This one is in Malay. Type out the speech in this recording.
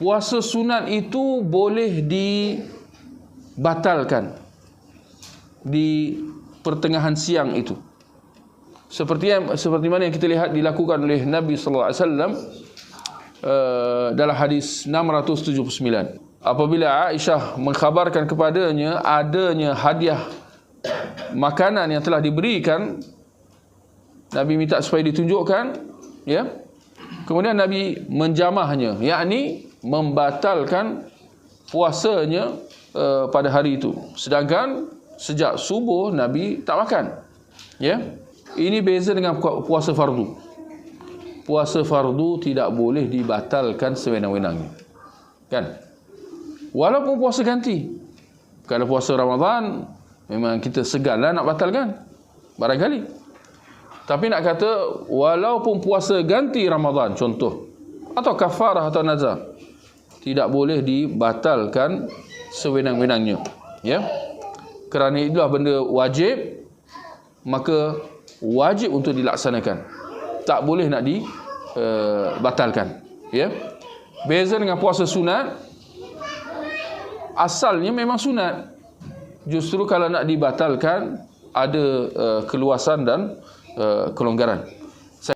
puasa sunat itu boleh dibatalkan di pertengahan siang itu. Seperti yang seperti mana yang kita lihat dilakukan oleh Nabi sallallahu alaihi wasallam uh, dalam hadis 679. Apabila Aisyah mengkhabarkan kepadanya adanya hadiah makanan yang telah diberikan Nabi minta supaya ditunjukkan ya kemudian Nabi menjamahnya yakni membatalkan puasanya uh, pada hari itu. Sedangkan sejak subuh Nabi tak makan. Ya? Ini beza dengan puasa fardu. Puasa fardu tidak boleh dibatalkan sewenang-wenangnya. Kan? Walaupun puasa ganti. Kalau puasa Ramadan memang kita seganlah nak batalkan. Barangkali. Tapi nak kata walaupun puasa ganti Ramadan contoh atau kafarah atau nazar tidak boleh dibatalkan sewenang-wenangnya. Ya? Kerana itulah benda wajib maka wajib untuk dilaksanakan. Tak boleh nak dibatalkan uh, ya? Beza dengan puasa sunat asalnya memang sunat. Justru kalau nak dibatalkan ada uh, keluasan dan uh, kelonggaran